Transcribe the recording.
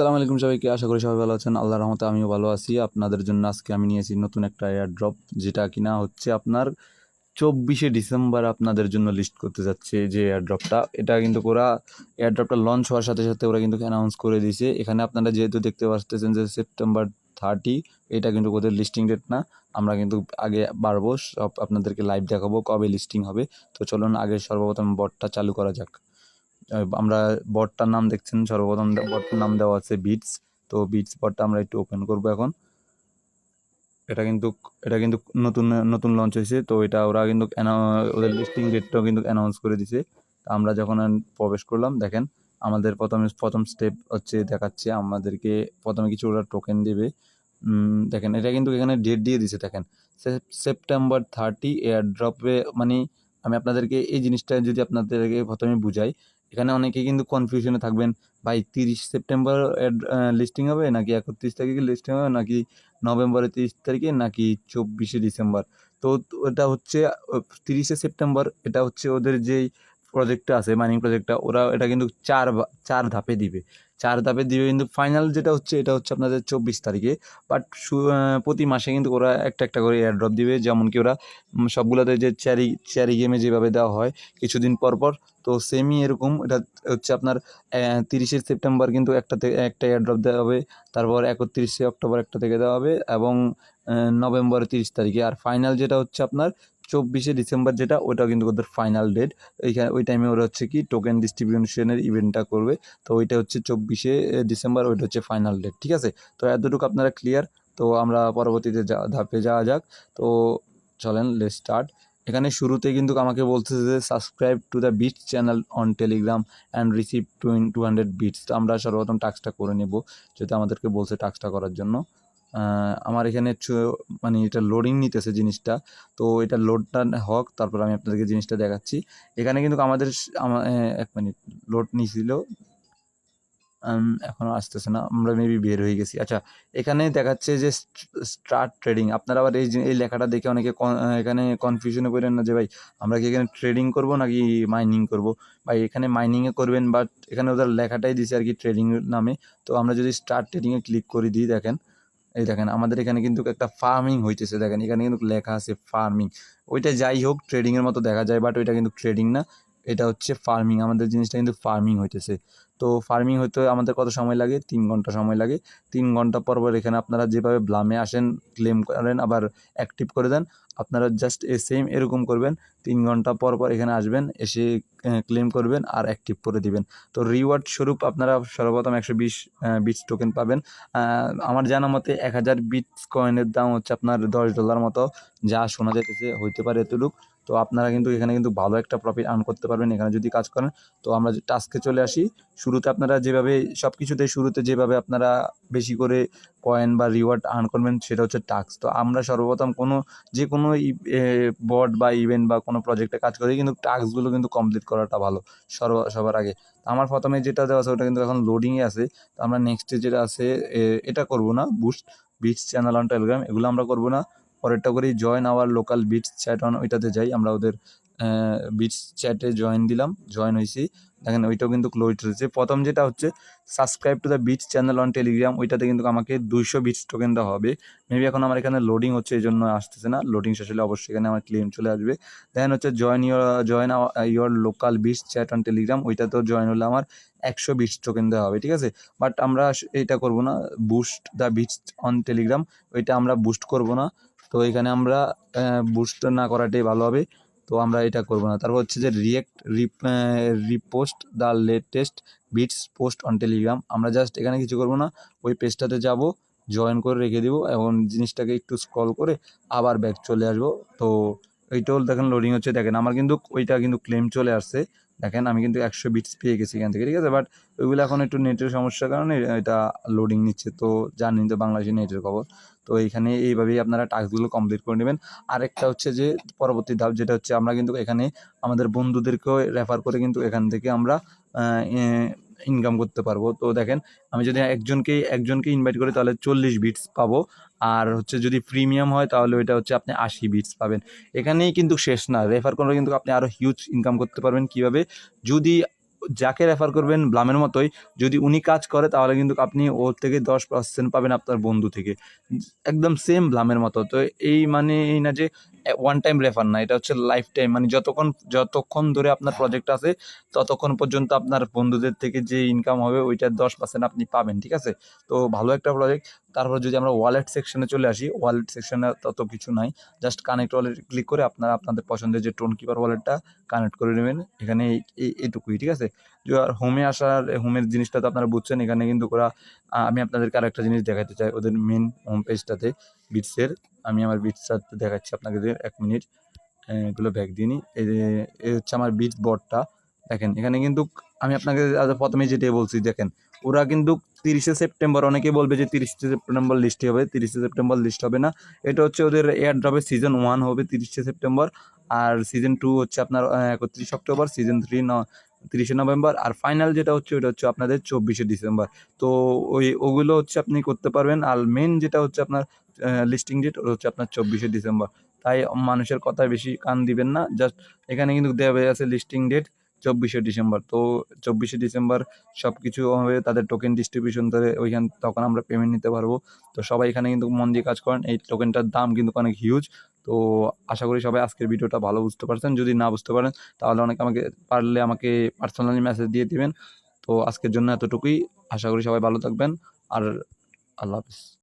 আসসালামু আলাইকুম সবাইকে, আশা করি সবাই ভালো আছেন। আল্লাহর রহমতে আমিও ভালো আছি। আপনাদের জন্য আজকে আমি নিয়েছি নতুন একটা এয়ার ড্রপ যেটা কিনা হচ্ছে আপনার চব্বিশে ডিসেম্বর আপনাদের জন্য লিস্ট করতে যাচ্ছে যে এয়ার ড্রপটা এটা কিন্তু ওরা এয়ার ড্রপটা লঞ্চ হওয়ার সাথে সাথে ওরা কিন্তু অ্যানাউন্স করে দিয়েছে। এখানে আপনারা যেহেতু দেখতে পাচ্ছেন যে সেপ্টেম্বর থার্টি এটা কিন্তু ওদের লিস্টিং ডেট না। আমরা কিন্তু আগে বাড়বো, সব আপনাদেরকে লাইভ দেখাবো কবে লিস্টিং হবে। তো চলুন, আগে সর্বপ্রথম বটটা চালু করা যাক। আমরা বটটার নাম দেখছেন, সর্বপ্রথম বটটার নাম দেওয়া আছে বিটস তো বিটস বটটা আমরা একটু ওপেন করব এখন। এটা কিন্তু এটা কিন্তু নতুন নতুন লঞ্চ হয়েছে। তো এটা ওরা কিন্তু ওদের লিস্টিং ডেটটাও কিন্তু অ্যানাউন্স করে দিছে আমরা যখন প্রবেশ করলাম, দেখেন, আমাদের প্রথমে, প্রথম স্টেপ হচ্ছে দেখাচ্ছে আমাদেরকে প্রথমে কিছু ওরা টোকেন দেবে। দেখেন, এটা কিন্তু এখানে ডেট দিয়ে দিছে দেখেন। সেপ্টেম্বর থার্টি এয়ার ড্রপে মানে আমি আপনাদেরকে এই জিনিসটা যদি আপনাদেরকে প্রথমে বুঝাই এখানে অনেকে কিন্তু কনফিউশনে থাকবেন, ভাই তিরিশ সেপ্টেম্বর লিস্টিং হবে নাকি একত্রিশ তারিখে লিস্টিং হবে নাকি নভেম্বরের তিরিশ তারিখে নাকি চব্বিশে ডিসেম্বর? তো এটা হচ্ছে, তিরিশে সেপ্টেম্বর এটা হচ্ছে ওদের যেই প্রজেক্টটা আছে মাইনিং প্রজেক্টটা ওরা এটা কিন্তু চার চার ধাপে দিবে। চার ধাপে দিবে। কিন্তু ফাইনাল যেটা হচ্ছে, এটা হচ্ছে আপনাদের চব্বিশ তারিখে। বাট প্রতি মাসে কিন্তু ওরা একটা একটা করে এয়ারড্রপ দিবে। যেমন কি ওরা সবগুলোতে যে চ্যারি চ্যারি গেমে যেভাবে দেওয়া হয়, কিছুদিন পর পর। তো সেমই এরকম, এটা হচ্ছে আপনার তিরিশে সেপ্টেম্বর কিন্তু একটা থেকে একটা এয়ারড্রপ দেওয়া হবে। তারপর একত্রিশে অক্টোবর একটা থেকে দেওয়া হবে এবং নভেম্বর তিরিশ তারিখে। আর ফাইনাল যেটা হচ্ছে আপনার, চব্বিশে ডিসেম্বর যেটা ওটা কিন্তু ওদের ফাইনাল ডেট এইখানে, ওই টাইমে ওরা হচ্ছে কি টোকেন ডিস্ট্রিবিউশনের ইভেন্টটা করবে। তো ওইটা হচ্ছে চব্বিশে ডিসেম্বর, ওইটা হচ্ছে ফাইনাল ডেট ঠিক আছে? তো এতটুকু আপনারা ক্লিয়ার তো আমরা পরবর্তীতে ধাপে যাওয়া যাক। তো চলেন লেট স্টার্ট এখানে শুরুতে কিন্তু আমাকে বলতেছে যে subscribe to the beats channel on Telegram and receive two two hundred beats তো আমরা সর্বপ্রথম টাস্কটা করে নেব যেটা আমাদেরকে বলছে টাস্কটা করার জন্য। আমার এখানে মানে এটা লোডিং নিতেছে জিনিসটা। তো এটা লোডটা হোক, তারপর আমি আপনাদেরকে জিনিসটা দেখাচ্ছি। এখানে কিন্তু আমাদের এক মিনিট লোড নিছিল। উম, এখনও আসতেছে না। আমরা মেবি বের হয়ে গেছি। আচ্ছা এখানে দেখাচ্ছে যে স্টার্ট ট্রেডিং আপনারা আবার এই এই লেখাটা দেখে অনেকে এখানে কনফিউশনে পড়েন না যে ভাই আমরা কি এখানে ট্রেডিং করব নাকি মাইনিং করব? ভাই এখানে মাইনিংয়ে করবেন বাট এখানে ওদের লেখাটাই দিছে আর কি ট্রেডিং নামে। তো আমরা যদি স্টার্ট ট্রেডিংয়ে ক্লিক করে দিই দেখেন। এই দেখেন আমাদের এখানে কিন্তু একটা ফার্মিং হইতেছে। দেখেন এখানে কিন্তু লেখা আছে ফার্মিং ওইটা যাই হোক ট্রেডিংয়ের মতো দেখা যায় বাট ওইটা কিন্তু ট্রেডিং না। এটা হচ্ছে ফার্মিং আমাদের জিনিসটা কিন্তু ফার্মিং হইতেছে। তো ফার্মিং হইতে আমাদের কত সময় লাগে? তিন ঘণ্টা সময় লাগে। তিন ঘণ্টা পর পর এখানে আপনারা যেভাবে ব্লামে আসেন ক্লেম করেন, আবার অ্যাক্টিভ করে দেন, আপনারা জাস্ট এ সেম এরকম করবেন। তিন ঘণ্টা পর পর এখানে আসবেন, এসে ক্লেম করবেন আর অ্যাক্টিভ করে দিবেন। তো রিওয়ার্ড স্বরূপ আপনারা সর্বপ্রথম একশো বিশ বিটস টোকেন পাবেন। আমার জানা মতে এক হাজার বিটস কয়েনের দাম হচ্ছে আপনার দশ ডলার মতো। যা শোনা যেতেছে হইতে পারে এতটুক। তো আপনারা কিন্তু এখানে কিন্তু ভালো একটা প্রফিট আর্ন করতে পারবেন এখানে যদি কাজ করেন। তো আমরা টাস্কে চলে আসি, শুরুতে আপনারা যেভাবে সব কিছুতে শুরুতে যেভাবে আপনারা বেশি করে কয়েন বা রিওয়ার্ড আর্ন করবেন সেটা হচ্ছে টাস্ক তো আমরা সর্বপ্রথম কোনো, যে কোনো বট বা ইভেন্ট বা কোনো প্রজেক্টে কাজ করি কিন্তু টাস্কগুলো কিন্তু কমপ্লিট করাটা ভালো সর্ব, সবার আগে। আমার প্রথমে যেটা দেওয়া আছে ওটা কিন্তু এখন লোডিংয়ে আছে। তো আমরা নেক্সটে যেটা আছে এটা করব না boost bits channel on Telegram এগুলো আমরা করব না। পরেরটা করি join our local bits chat on ওইটাতে যাই, আমরা ওদের বিটস চ্যাটে জয়েন দিলাম জয়েন হয়েছি দেখেন, ওইটাও কিন্তু ক্লোজ হয়েছে প্রথম যেটা হচ্ছে subscribe to the beats channel on Telegram ওইটাতে কিন্তু আমাকে দুইশো বিটস টোকেন দেওয়া হবে। মেবি এখন আমার এখানে লোডিং হচ্ছে এই জন্য আসতেছে না। লোডিং শেষ হলে অবশ্যই এখানে আমার ক্লেম চলে আসবে। দেন হচ্ছে join your join your local beats chat on Telegram ওইটাতেও join হলে আমার একশো বিটস টোকেন দেওয়া হবে, ঠিক আছে? বাট আমরা এইটা করব না boost the beats on Telegram ওইটা আমরা বুস্ট করব না। তো এখানে আমরা বুস্ট না করাটাই ভালো হবে। তো আমরা এটা করব না। তারপর হচ্ছে যে react repost the latest beats post on Telegram আমরা জাস্ট এখানে কিছু করব না। ওই পেজটাতে যাব জয়েন করে রেখে দিব এবং জিনিসটাকে একটু স্ক্রল করে আবার ব্যাক চলে আসব। তো ওইটাও দেখেন লোডিং হচ্ছে। দেখেন আমার কিন্তু ওইটা কিন্তু ক্লেম চলে আসছে। দেখেন আমি কিন্তু একশো বিটস পেয়ে গেছি এখান থেকে, ঠিক আছে? বাট ওইগুলো এখন একটু নেটের সমস্যার কারণে এটা লোডিং নিচ্ছে। তো জানেন তো বাংলাদেশের নেটের খবর। তো এইখানে এইভাবেই আপনারা টাস্কগুলো কমপ্লিট করে নেবেন। আরেকটা হচ্ছে যে, পরবর্তী ধাপ যেটা হচ্ছে আমরা কিন্তু এখানে আমাদের বন্ধুদেরকেও রেফার করে কিন্তু এখান থেকে আমরা ইনকাম করতে পারব। তো দেখেন, আমি যদি একজনকে একজনকে ইনভাইট করি তাহলে চল্লিশ বিটস পাবো। আর হচ্ছে যদি প্রিমিয়াম হয় তাহলে ওইটা হচ্ছে আপনি আশি বিটস পাবেন। এখানেই কিন্তু শেষ না। রেফার করে কিন্তু আপনি আরও হিউজ ইনকাম করতে পারবেন কীভাবে? যদি যাকে রেফার করবেন ব্লামের মতোই, যদি উনি কাজ করে, তাহলে কিন্তু আপনি ওর থেকে দশ পার্সেন্ট পাবেন আপনার বন্ধু থেকে। একদম সেম ব্লামের মতো। তো এই মানে এই না যে ওয়ান টাইম রেফার না, এটা হচ্ছে লাইফ টাইম মানে যতক্ষণ যতক্ষণ ধরে আপনার প্রজেক্ট আছে, ততক্ষণ পর্যন্ত আপনার বন্ধুদের থেকে যে ইনকাম হবে ওইটার দশ পার্সেন্ট আপনি পাবেন, ঠিক আছে? তো ভালো একটা প্রজেক্ট তারপর যদি আমরা ওয়ালেট সেকশনে চলে আসি ওয়ালেট সেকশনে তত কিছু নাই। জাস্ট কানেক্ট ওয়ালেট ক্লিক করে আপনারা আপনাদের পছন্দের যে টোন কিপার ওয়ালেটটা কানেক্ট করে নেবেন। এখানে এই- এই- এইটুকুই, ঠিক আছে? আর হোমে আসার হোমের জিনিসটা তো আপনারা বুঝছেন, এখানে কিন্তু ওরা, আমি আপনাদেরকে আরেকটা জিনিস দেখাতে চাই, ওদের মেন হোম পেজটাতে বিটসের আমি আমার বিটসটাতে দেখাচ্ছি আপনাকে যে এক মিনিট এগুলো দিয়ে নিই এই হচ্ছে আমার বিট বোর্ডটা দেখেন, এখানে কিন্তু আমি আপনাকে প্রথমে যেটাই বলছি, দেখেন, ওরা কিন্তু তিরিশে সেপ্টেম্বর অনেকে বলবে যে তিরিশে সেপ্টেম্বর লিস্ট হবে, তিরিশে সেপ্টেম্বর লিস্ট হবে না। এটা হচ্ছে ওদের এয়ার ড্রপের সিজন ওয়ান হবে তিরিশে সেপ্টেম্বর, আর সিজন টু হচ্ছে আপনার একত্রিশ অক্টোবর সিজন থ্রি ন, তিরিশে নভেম্বর, আর ফাইনাল যেটা হচ্ছে ওটা হচ্ছে আপনাদের চব্বিশে ডিসেম্বর। তো ওই, ওগুলো হচ্ছে আপনি করতে পারবেন, আর মেন যেটা হচ্ছে আপনার লিস্টিং ডেট ওটা হচ্ছে আপনার চব্বিশে ডিসেম্বর। তাই মানুষের কথায় বেশি কান দিবেন না জাস্ট এখানে কিন্তু দেওয়া আছে লিস্টিং ডেট চব্বিশে ডিসেম্বর। তো চব্বিশে ডিসেম্বর সব কিছু হবে, তাদের টোকেন ডিস্ট্রিবিউশন ধরে ওইখান তখন আমরা পেমেন্ট নিতে পারব। তো সবাই এখানে কিন্তু মন দিয়ে কাজ করেন, এই টোকেনটার দাম কিন্তু অনেক হিউজ তো আশা করি সবাই আজকের ভিডিওটা ভালো বুঝতে পারছেন। যদি না বুঝতে পারেন, তাহলে অনেকে আমাকে পারলে আমাকে পার্সোনালি মেসেজ দিয়ে দিবেন। তো আজকের জন্য এতটুকুই। আশা করি সবাই ভালো থাকবেন। আর আল্লাহ হাফিজ।